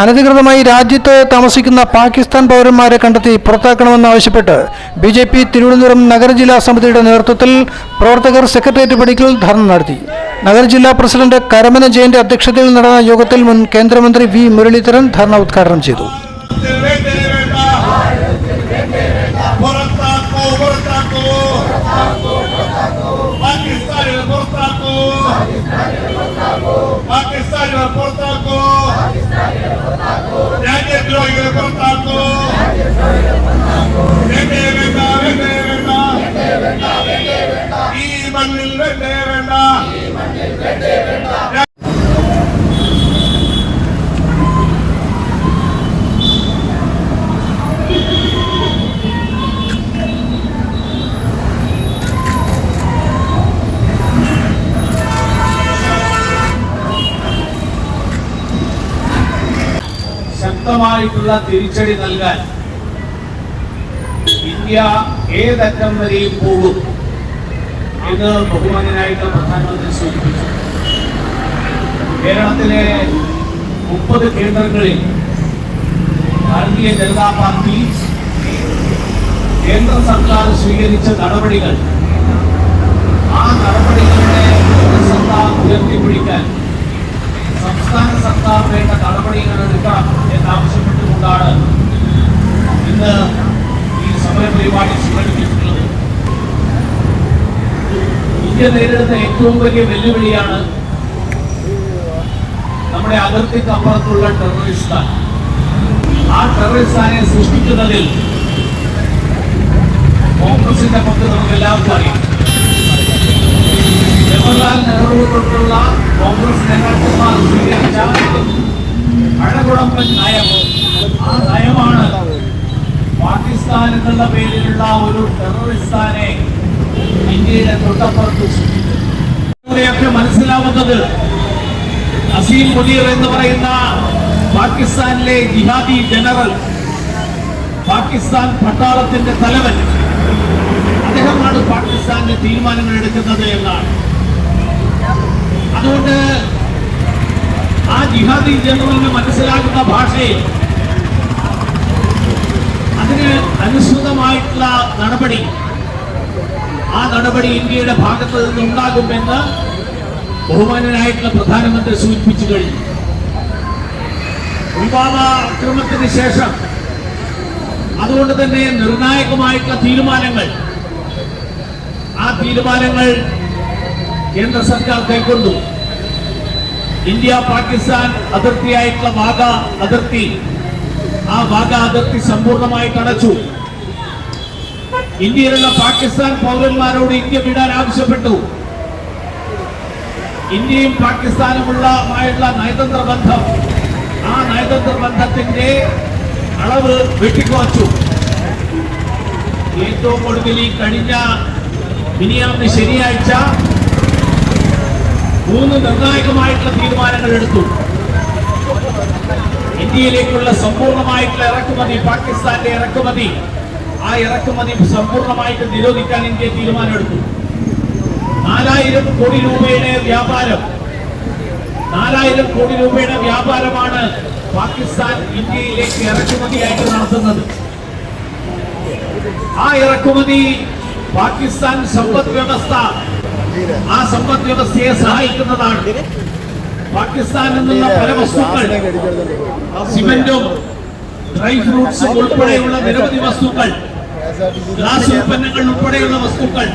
അനധികൃതമായി രാജ്യത്ത് താമസിക്കുന്ന പാകിസ്ഥാൻ പൗരന്മാരെ കണ്ടെത്തി പുറത്താക്കണമെന്നാവശ്യപ്പെട്ട് ബി ജെ പി തിരുവനന്തപുരം നഗര ജില്ലാ സമിതിയുടെ നേതൃത്വത്തിൽ പ്രവർത്തകർ സെക്രട്ടേറിയറ്റ് പടിക്കൽ ധർണ നടത്തി. നഗരജില്ലാ പ്രസിഡന്റ് കരമന ജയന്റെ അധ്യക്ഷതയിൽ നടന്ന യോഗത്തിൽ മുൻ കേന്ദ്രമന്ത്രി വി മുരളീധരൻ ധർണ ഉദ്ഘാടനം ചെയ്തു. ഈ മണ്ണിൽ വേണ്ടേ വേണ്ട ശക്തമായിട്ടുള്ള തിരിച്ചടി നൽകാൻ ഇന്ത്യ ഏതറ്റം വരെയും പോകും എന്ന് ബഹുമാനായിട്ട് പ്രധാനമന്ത്രി സൂചിപ്പിച്ചു. കേരളത്തിലെ മുപ്പത് കേന്ദ്രങ്ങളിൽ ഭാരതീയ ജനതാ പാർട്ടി കേന്ദ്ര സർക്കാർ സ്വീകരിച്ച നടപടികൾ ആ നടപടികളുടെ സത്ത ഉയർത്തിപ്പിടിക്കാൻ സംസ്ഥാന സർക്കാർ വേണ്ട നടപടികൾ എടുക്കണം എന്നാവശ്യപ്പെട്ടുകൊണ്ടാണ് ഇന്ത്യ നേരിടുന്ന ഏറ്റവും വലിയ വെല്ലുവിളിയാണ് നമ്മുടെ അതിർത്തിക്ക് അപ്പുറത്തുള്ള ടെററിസ്റ്റാണ് ആ ടെററിസ്റ്റാനെ സൃഷ്ടിക്കുന്നതിൽ കോൺഗ്രസിന്റെ പങ്ക് നമുക്ക് എല്ലാവർക്കും അറിയാം. ജവഹർലാൽ നെഹ്റു തൊട്ടുള്ള കോൺഗ്രസ് നേതാക്കന്മാർ സ്വീകരിച്ച അഴകുഴമ്പൻ നയം. ആ നയമാണ് പാകിസ്ഥാൻ എന്നുള്ള പേരിലുള്ള ഒരു ടെററിസ്ഥാനെ ഇന്ത്യയുടെ തൊട്ടപ്പുറത്ത് ഇവിടെയൊക്കെ മനസ്സിലാവുന്നത് അസീം മുനീർ എന്ന് പറയുന്ന പാകിസ്ഥാനിലെ ജിഹാദി ജനറൽ പാകിസ്ഥാൻ പട്ടാളത്തിന്റെ തലവൻ. അദ്ദേഹമാണ് പാകിസ്ഥാന്റെ തീരുമാനങ്ങൾ എടുക്കുന്നത് എന്നാണ്. അതുകൊണ്ട് ആ ജിഹാദി ജനറലിന് മനസ്സിലാകുന്ന ഭാഷയിൽ അതിന് അനുസൃതമായിട്ടുള്ള നടപടി ആ നടപടി ഇന്ത്യയുടെ ഭാഗത്ത് നിന്ന് ഉണ്ടാകുമെന്ന് ബഹുമാനനായിട്ടുള്ള പ്രധാനമന്ത്രി സൂചിപ്പിച്ചു കഴിഞ്ഞു. പുൽവാമ അക്രമത്തിന് ശേഷം അതുകൊണ്ട് തന്നെ നിർണായകമായിട്ടുള്ള തീരുമാനങ്ങൾ ആ തീരുമാനങ്ങൾ കേന്ദ്ര സർക്കാർ കൈക്കൊണ്ടു. ഇന്ത്യ പാകിസ്ഥാൻ അതിർത്തിയായിട്ടുള്ള വാഗ അതിർത്തി ആ വാഗ അതിർത്തി സമ്പൂർണമായിട്ട് അടച്ചു. ഇന്ത്യയിലുള്ള പാകിസ്ഥാൻ പൗരന്മാരോട് ഇന്ത്യ വിടാൻ ആവശ്യപ്പെട്ടു. ഇന്ത്യയും പാകിസ്ഥാനുമുള്ള ആയിട്ടുള്ള നയതന്ത്ര ബന്ധം ആ നയതന്ത്ര ബന്ധത്തിന്റെ അളവ് വെട്ടിക്കുറച്ചു. ഏറ്റവും ഒടുവിൽ ഈ കഴിഞ്ഞ മിനിയാമിന് ശനിയാഴ്ച മൂന്ന് നിർണായകമായിട്ടുള്ള തീരുമാനങ്ങൾ എടുത്തു. ഇന്ത്യയിലേക്കുള്ള സമ്പൂർണമായിട്ടുള്ള ഇറക്കുമതി പാകിസ്ഥാന്റെ ഇറക്കുമതി ആ ഇറക്കുമതി സമ്പൂർണമായിട്ട് നിരോധിക്കാൻ ഇന്ത്യ തീരുമാനമെടുത്തു. നാലായിരം കോടി രൂപയുടെ വ്യാപാരം. നാലായിരം കോടി രൂപയുടെ വ്യാപാരമാണ് പാകിസ്ഥാൻ ഇന്ത്യയിലേക്ക് ഇറക്കുമതിയായിട്ട് നടത്തുന്നത്. ആ ഇറക്കുമതി പാകിസ്ഥാൻ സമ്പദ് വ്യവസ്ഥ ആ സമ്പദ് വ്യവസ്ഥയെ സഹായിക്കുന്നതാണ്. പാകിസ്ഥാനിൽ നിന്നുള്ള പല വസ്തുക്കൾ സിമന്റും ഡ്രൈ ഫ്രൂട്ട്സ് ഉൾപ്പെടെയുള്ള നിരവധി വസ്തുക്കൾ ഗ്ലാസ് ഉൽപ്പന്നങ്ങൾ ഉൾപ്പെടെയുള്ള വസ്തുക്കൾ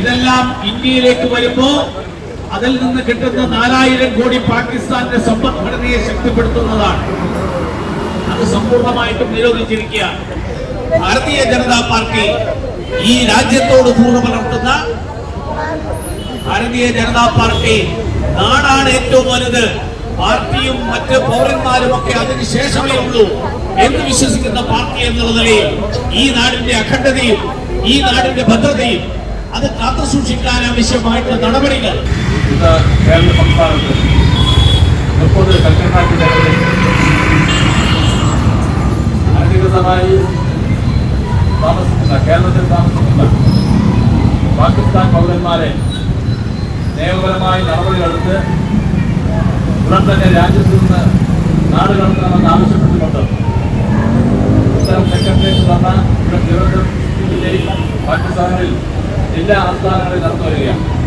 ഇതെല്ലാം ഇന്ത്യയിലേക്ക് വരുമ്പോ അതിൽ നിന്ന് കിട്ടുന്ന നാലായിരം കോടി പാകിസ്ഥാന്റെ സമ്പദ്ഘടനയെ ശക്തിപ്പെടുത്തുന്നതാണ്. അത് സമ്പൂർണമായിട്ടും നിരോധിച്ചിരിക്കുക. ഭാരതീയ ജനതാ പാർട്ടി ഈ രാജ്യത്തോട് കൂറ് പുലർത്തുന്ന ഭാരതീയ ജനതാ പാർട്ടി നാടാണ് ഏറ്റവും വലുത്. പാർട്ടിയും മറ്റ് പൗരന്മാരും ഒക്കെ അതിനുശേഷമേ ഉള്ളൂ എന്ന് വിശ്വസിക്കുന്ന പാർട്ടി എന്നുള്ള നിലയിൽ ഈ നാടിന്റെ അഖണ്ഡതയും ഈ നാടിന്റെ ഭദ്രതയും അത് കാത്തു സൂക്ഷിക്കാൻ ആവശ്യമായിട്ടുള്ള നടപടികൾ. കേരള താമസിക്കുന്ന കേരളത്തിൽ താമസിക്കുന്ന പാകിസ്ഥാൻ പൗരന്മാരെ നിയമപരമായി നടപടികളെടുത്ത് ഉടൻ തന്നെ രാജ്യത്ത് നിന്ന് നാട് കടത്തണമെന്ന് ആവശ്യപ്പെട്ടുകൊണ്ട് ഇത്തരം സെക്രട്ടേറിയറ്റ് നടന്ന ഇവിടെ തിരുവനന്തപുരം ജില്ലയിൽ സ്ഥലങ്ങളിൽ ജില്ലാ ആസ്ഥാനങ്ങളിൽ നടന്നു വരികയാണ്